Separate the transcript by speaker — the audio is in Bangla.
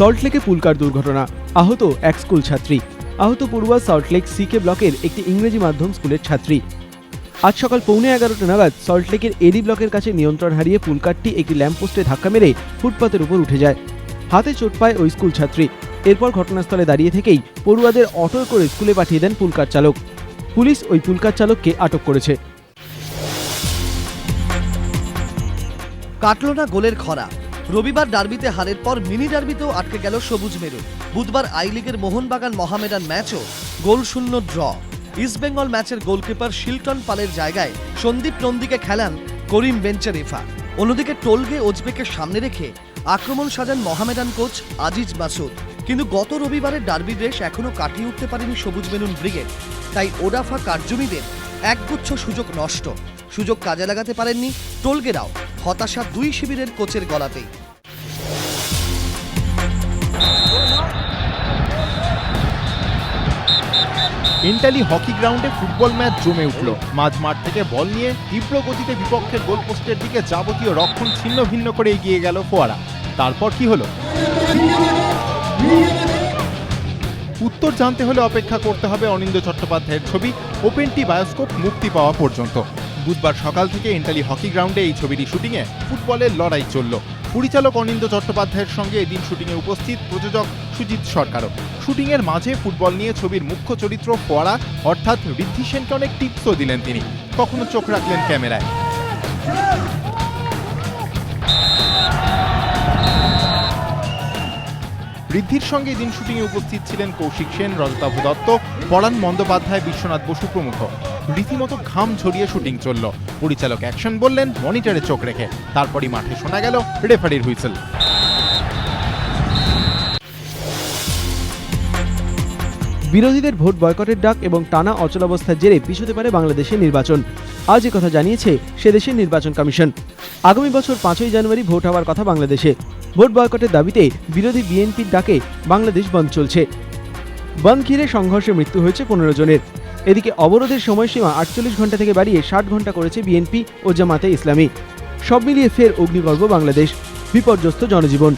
Speaker 1: সল্টলেকে পুলকার দুর্ঘটনা। আহত এক স্কুল ছাত্রী। আহত পড়ুয়া সল্টলেক সিকে ব্লকের একটি ইংরেজি মাধ্যম স্কুলের ছাত্রী। আজ সকাল পৌনে এগারোটা নাগাদ সল্টলেকের এডি ব্লকের কাছে নিয়ন্ত্রণ হারিয়ে পুলকারটি একটি ল্যাম্পপোস্টে ধাক্কা মেরে ফুটপাতের উপর উঠে যায়। হাতে চোট পায় ওই স্কুল ছাত্রী। এরপর ঘটনাস্থলে দাঁড়িয়ে থেকেই পড়ুয়াদের অটো করে স্কুলে পাঠিয়ে দেন পুলকার চালক। পুলিশ ওই পুলকার চালককে আটক করেছে।
Speaker 2: কাটল না গোলের খরা। রবিবার ডার্বিতে হারের পর মিনি ডার্বিতেও আটকে গেল সবুজ মেরু। বুধবার আই লিগের মোহনবাগান মহামেডান ম্যাচও গোল শূন্য ড্র। ইস্টবেঙ্গল ম্যাচের গোলকিপার শিলটন পালের জায়গায় সন্দীপ নন্দীকে খেলান করিম বেঞ্চারিফা অন্যদিকে টোলগে ওজবেকে সামনে রেখে আক্রমণ সাজান মহামেডান কোচ আজিজ মাসুদ। কিন্তু গত রবিবারের ডার্বি রেস এখনও কাটিয়ে উঠতে পারেনি সবুজ মেরুন ব্রিগেড। তাই ওডাফা কার্জুনিদের একগুচ্ছ সুযোগ নষ্ট। সুযোগ কাজে লাগাতে পারেননি টোলগেরাও। হতাশা দুই শিবিরের কোচের গলাতেই।
Speaker 3: ইন্টালি হকি গ্রাউন্ডে ফুটবল ম্যাচ জমে উঠল। মাঝ মাঠ থেকে বল নিয়ে তীব্র গতিতে বিপক্ষের গোলপোস্টের দিকে যাবতীয় রক্ষণ ছিন্ন ভিন্ন করে এগিয়ে গেল ফোয়ারা। তারপর কি হলো? উত্তর জানতে হলে অপেক্ষা করতে হবে অনিন্দ চট্টোপাধ্যায়ের ছবি ওপেনটি বায়োস্কোপ মুক্তি পাওয়া পর্যন্ত। বুধবার সকাল থেকে ইন্টালি হকি গ্রাউন্ডে এই ছবিটি শুটিংয়ে ফুটবলের লড়াই চলল। পরিচালক অনিন্দ চট্টোপাধ্যায়ের সঙ্গে এদিন শুটিংয়ে উপস্থিত প্রযোজক সুজিত সরকারও। শুটিংয়ের মাঝে ফুটবল নিয়ে ছবির মুখ্য চরিত্র ফোয়ারা, অর্থাৎ ঋদ্ধি সেনকে অনেক টিপসও দিলেন তিনি। কখনো চোখ রাখলেন ক্যামেরায়। ঋদ্ধির সঙ্গে এদিন শুটিংয়ে উপস্থিত ছিলেন কৌশিক সেন, রজতাভ দত্ত, পরাণ বন্দ্যোপাধ্যায়, বিশ্বনাথ বসু প্রমুখ। রীতিমতো ঘাম ঝরিয়ে শুটিং চলল। পরিচালক অ্যাকশন বললেন, মনিটরে চোখ রেখে। তারপরই মাঠে শোনা গেল রেফারির হুইসেল।
Speaker 1: বিরোধীদের ভোট বয়কটের ডাক এবং টানা অচলাবস্থার জেরে পিছুতে পারে বাংলাদেশের নির্বাচন। আজ কথা জানিয়েছে সে দেশের নির্বাচন কমিশন। আগামী বছর পাঁচই জানুয়ারি ভোট হওয়ার কথা বাংলাদেশে। ভোট বয়কটের দাবিতে বিরোধী বিএনপির ডাকে বাংলাদেশ বন্ধ চলছে। বন্ধ ঘিরে সংঘর্ষে মৃত্যু হয়েছে পনেরো জনের। এদিকে অবরোধের সময়সীমা আটচল্লিশ ঘণ্টা থেকে বাড়িয়ে ষাট ঘণ্টা করেছে বিএনপি ও জামাতে ইসলামী। সব মিলিয়ে ফের অগ্নিগর্ভ বাংলাদেশ। বিপর্যস্ত জনজীবন।